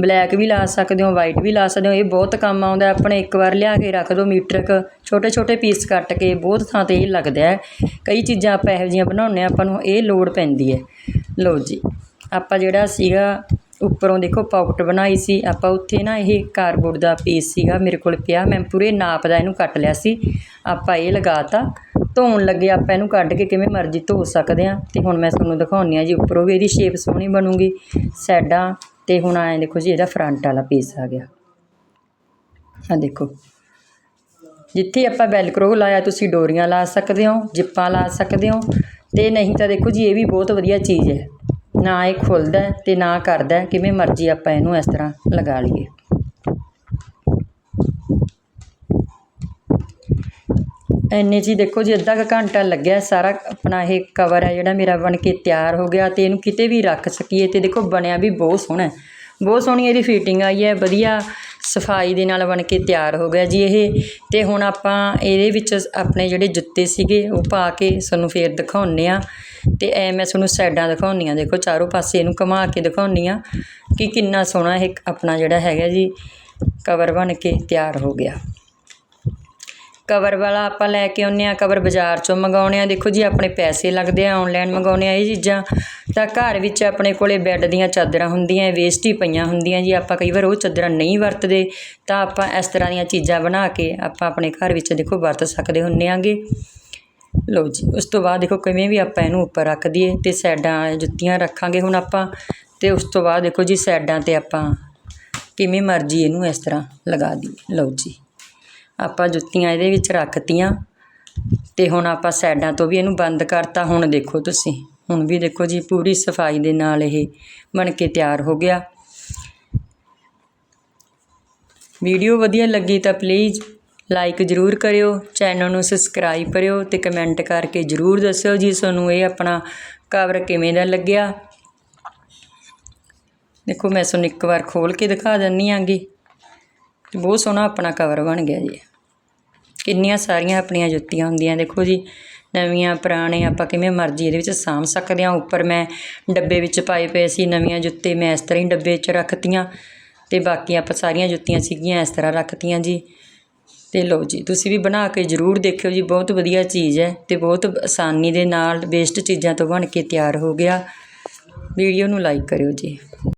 ਬਲੈਕ ਵੀ ਲਾ ਸਕਦੇ ਹੋ, ਵਾਈਟ ਵੀ ਲਾ ਸਕਦੇ ਹੋ। ਇਹ ਬਹੁਤ ਕੰਮ ਆਉਂਦਾ। ਆਪਣੇ ਇੱਕ ਵਾਰ ਲਿਆ ਕੇ ਰੱਖ ਦਿਓ ਮੀਟਰ ਕ। ਛੋਟੇ ਛੋਟੇ ਪੀਸ ਕੱਟ ਕੇ ਬਹੁਤ ਥਾਂ ਤੇ ਇਹ ਲੱਗਦਾ ਹੈ। ਕਈ ਚੀਜ਼ਾਂ ਆਪਾਂ ਇਹੋ ਜਿਹੀਆਂ ਬਣਾਉਂਦੇ ਆ ਆਪਾਂ ਨੂੰ ਇਹ ਲੋੜ ਪੈਂਦੀ ਹੈ। ਲਓ ਜੀ, ਆਪਾਂ ਜਿਹੜਾ ਸੀਗਾ ਉੱਪਰੋਂ ਦੇਖੋ ਪੋਕਟ ਬਣਾਈ ਸੀ। ਆਪਾਂ ਉੱਥੇ ਨਾ ਇਹ ਕਾਰਬੋਰਡ ਦਾ ਪੀਸ ਸੀਗਾ, ਮੇਰੇ ਕੋਲ ਪਿਆ। ਮੈਂ ਪੂਰੇ ਨਾਪ ਦਾ ਇਹਨੂੰ ਕੱਟ ਲਿਆ ਸੀ। ਆਪਾਂ ਇਹ ਲਗਾਤਾ। ਧੋਣ ਲੱਗੇ ਆਪਾਂ ਇਹਨੂੰ ਕੱਢ ਕੇ ਕਿਵੇਂ ਮਰਜ਼ੀ ਧੋ ਸਕਦੇ ਆ ਤੇ ਹੁਣ ਮੈਂ ਤੁਹਾਨੂੰ ਦਿਖਾਉਣੀ ਆ ਜੀ ਉੱਪਰੋਂ ਵੀ ਇਹਦੀ ਸ਼ੇਪ ਸੋਹਣੀ ਬਣੂਗੀ। ਸਾਈਡਾਂ ਤੇ ਹੁਣ ਐਂ ਦੇਖੋ ਜੀ, ਇਹਦਾ ਫਰੰਟ ਵਾਲਾ ਪੀਸ ਆ ਗਿਆ। ਆ ਦੇਖੋ। ਜਿੱਥੇ ਆਪਾਂ ਵੈਲਕਰੋ ਲਾਇਆ, ਤੁਸੀਂ ਡੋਰੀਆਂ ਲਾ ਸਕਦੇ ਹੋ, ਜਿੱਪਾਂ ਲਾ ਸਕਦੇ ਹੋ। ਤੇ ਨਹੀਂ ਤਾਂ ਦੇਖੋ ਜੀ, ਇਹ ਵੀ ਬਹੁਤ ਵਧੀਆ ਚੀਜ਼ ਹੈ। ਨਾ ਇਹ ਖੁੱਲਦਾ ਅਤੇ ਨਾ ਕਰਦਾ ਕਿਵੇਂ ਮਰਜ਼ੀ ਆਪਾਂ ਇਹਨੂੰ ਇਸ ਤਰ੍ਹਾਂ ਲਗਾ ਲਈਏ। ਇੰਨੇ 'ਚ ਦੇਖੋ ਜੀ, ਅੱਧਾ ਕੁ ਘੰਟਾ ਲੱਗਿਆ, ਸਾਰਾ ਆਪਣਾ ਇਹ ਕਵਰ ਹੈ ਜਿਹੜਾ ਮੇਰਾ ਬਣ ਕੇ ਤਿਆਰ ਹੋ ਗਿਆ ਤੇ ਇਹਨੂੰ ਕਿਤੇ ਵੀ ਰੱਖ ਸਕੀਏ ਤੇ ਦੇਖੋ ਬਣਿਆ ਵੀ ਬਹੁਤ ਸੋਹਣਾ ਬਹੁਤ ਸੋਹਣੀ ਇਹਦੀ ਫਿਟਿੰਗ ਆਈ ਹੈ, ਵਧੀਆ ਸਫ਼ਾਈ ਦੇ ਨਾਲ ਬਣ ਕੇ ਤਿਆਰ ਹੋ ਗਿਆ ਜੀ ਇਹ। ਤੇ ਹੁਣ ਆਪਾਂ ਇਹਦੇ ਵਿੱਚ ਆਪਣੇ ਜਿਹੜੇ ਜੁੱਤੇ ਸੀਗੇ ਉਹ ਪਾ ਕੇ ਤੁਹਾਨੂੰ ਫੇਰ ਦਿਖਾਉਣੇ ਆ ਤੇ ਐ ਮੈਂ ਤੁਹਾਨੂੰ ਸਾਈਡਾਂ ਦਿਖਾਉਣੀ ਆ ਦੇਖੋ, ਚਾਰੋਂ ਪਾਸੇ ਇਹਨੂੰ ਘੁਮਾ ਕੇ ਦਿਖਾਉਣੀ ਆ ਕਿ ਕਿੰਨਾ ਸੋਹਣਾ ਇਹ ਆਪਣਾ ਜਿਹੜਾ ਹੈਗਾ ਜੀ, ਕਵਰ ਬਣ ਕੇ ਤਿਆਰ ਹੋ ਗਿਆ। ਕਵਰ ਵਾਲਾ ਆਪਾਂ ਲੈ ਕੇ ਆਉਂਦੇ ਆ ਕਵਰ ਬਾਜ਼ਾਰ ਚੋਂ ਮੰਗਾਉਣੇ ਆ ਦੇਖੋ ਜੀ, ਆਪਣੇ ਪੈਸੇ ਲੱਗਦੇ ਆ ਆਨਲਾਈਨ ਮੰਗਾਉਣੇ ਆ ਇਹ ਚੀਜ਼ਾਂ। ਤਾਂ ਘਰ ਵਿੱਚ ਆਪਣੇ ਕੋਲੇ ਬੈੱਡ ਦੀਆਂ ਚਾਦਰਾਂ ਹੁੰਦੀਆਂ ਵੇਸਟ ਹੀ ਪਈਆਂ ਹੁੰਦੀਆਂ ਜੀ। ਆਪਾਂ ਕਈ ਵਾਰ ਉਹ ਚਾਦਰਾਂ ਨਹੀਂ ਵਰਤਦੇ, ਤਾਂ ਆਪਾਂ ਇਸ ਤਰ੍ਹਾਂ ਦੀਆਂ ਚੀਜ਼ਾਂ ਬਣਾ ਕੇ ਆਪਾਂ ਆਪਣੇ ਘਰ ਵਿੱਚ, ਦੇਖੋ, ਵਰਤ ਸਕਦੇ ਹੁੰਨੇ ਆਂਗੇ। ਲਓ ਜੀ, ਉਸ ਤੋਂ ਬਾਅਦ ਦੇਖੋ ਕਿਵੇਂ ਵੀ ਆਪਾਂ ਇਹਨੂੰ ਉੱਪਰ ਰੱਖ ਦਈਏ ਤੇ ਸਾਈਡਾਂ ਜੁੱਤੀਆਂ ਰੱਖਾਂਗੇ ਹੁਣ ਆਪਾਂ ਅਤੇ ਉਸ ਤੋਂ ਬਾਅਦ ਦੇਖੋ ਜੀ ਸਾਈਡਾਂ ਤੇ ਆਪਾਂ ਕਿਵੇਂ ਮਰਜ਼ੀ ਇਹਨੂੰ ਇਸ ਤਰ੍ਹਾਂ ਲਗਾ ਦਈਏ। ਲਓ ਜੀ, ਆਪਾਂ ਜੁੱਤੀਆਂ ਇਹਦੇ ਵਿੱਚ ਰੱਖਤੀਆਂ ਅਤੇ ਹੁਣ ਆਪਾਂ ਸਾਈਡਾਂ ਤੋਂ ਵੀ ਇਹਨੂੰ ਬੰਦ ਕਰਤਾ ਹੁਣ ਦੇਖੋ ਤੁਸੀਂ। ਹੁਣ ਵੀ ਦੇਖੋ ਜੀ ਪੂਰੀ ਸਫ਼ਾਈ ਦੇ ਨਾਲ ਇਹ ਬਣ ਕੇ ਤਿਆਰ ਹੋ ਗਿਆ। ਵੀਡੀਓ ਵਧੀਆ ਲੱਗੀ ਤਾਂ ਪਲੀਜ਼ ਲਾਈਕ ਜ਼ਰੂਰ ਕਰਿਓ ਚੈਨਲ ਨੂੰ ਸਬਸਕ੍ਰਾਈਬ ਕਰਿਓ ਅਤੇ ਕਮੈਂਟ ਕਰਕੇ ਜ਼ਰੂਰ ਦੱਸਿਓ ਜੀ ਤੁਹਾਨੂੰ ਇਹ ਆਪਣਾ ਕਵਰ ਕਿਵੇਂ ਦਾ ਲੱਗਿਆ। ਦੇਖੋ ਮੈਂ ਤੁਹਾਨੂੰ ਇੱਕ ਵਾਰ ਖੋਲ ਕੇ ਦਿਖਾ ਦਿੰਨੀ ਆਂਗੀ ਤੇ ਬਹੁਤ ਸੋਹਣਾ ਆਪਣਾ ਕਵਰ ਬਣ ਗਿਆ ਜੀ। ਕਿੰਨੀਆਂ ਸਾਰੀਆਂ ਆਪਣੀਆਂ ਜੁੱਤੀਆਂ ਹੁੰਦੀਆਂ, ਦੇਖੋ ਜੀ। ਨਵੀਆਂ, ਪੁਰਾਣੇ, ਆਪਾਂ ਕਿਵੇਂ ਮਰਜ਼ੀ ਇਹਦੇ ਵਿੱਚ ਸਾਂਭ ਸਕਦੇ ਹਾਂ। ਉੱਪਰ ਮੈਂ ਡੱਬੇ ਵਿੱਚ ਪਾਏ ਪਏ ਸੀ, ਨਵੀਆਂ ਜੁੱਤੇ ਮੈਂ ਇਸ ਤਰ੍ਹਾਂ ਹੀ ਡੱਬੇ 'ਚ ਰੱਖਤੀਆਂ ਤੇ ਬਾਕੀ ਆਪਾਂ ਸਾਰੀਆਂ ਜੁੱਤੀਆਂ ਸੀਗੀਆਂ ਇਸ ਤਰ੍ਹਾਂ ਰੱਖਤੀਆਂ ਜੀ। ਅਤੇ ਲਓ ਜੀ, ਤੁਸੀਂ ਵੀ ਬਣਾ ਕੇ ਜ਼ਰੂਰ ਦੇਖਿਓ ਜੀ, ਬਹੁਤ ਵਧੀਆ ਚੀਜ਼ ਹੈ ਅਤੇ ਬਹੁਤ ਆਸਾਨੀ ਦੇ ਨਾਲ ਵੇਸਟ ਚੀਜ਼ਾਂ ਤੋਂ ਬਣ ਕੇ ਤਿਆਰ ਹੋ ਗਿਆ। ਵੀਡੀਓ ਨੂੰ ਲਾਈਕ ਕਰਿਓ ਜੀ।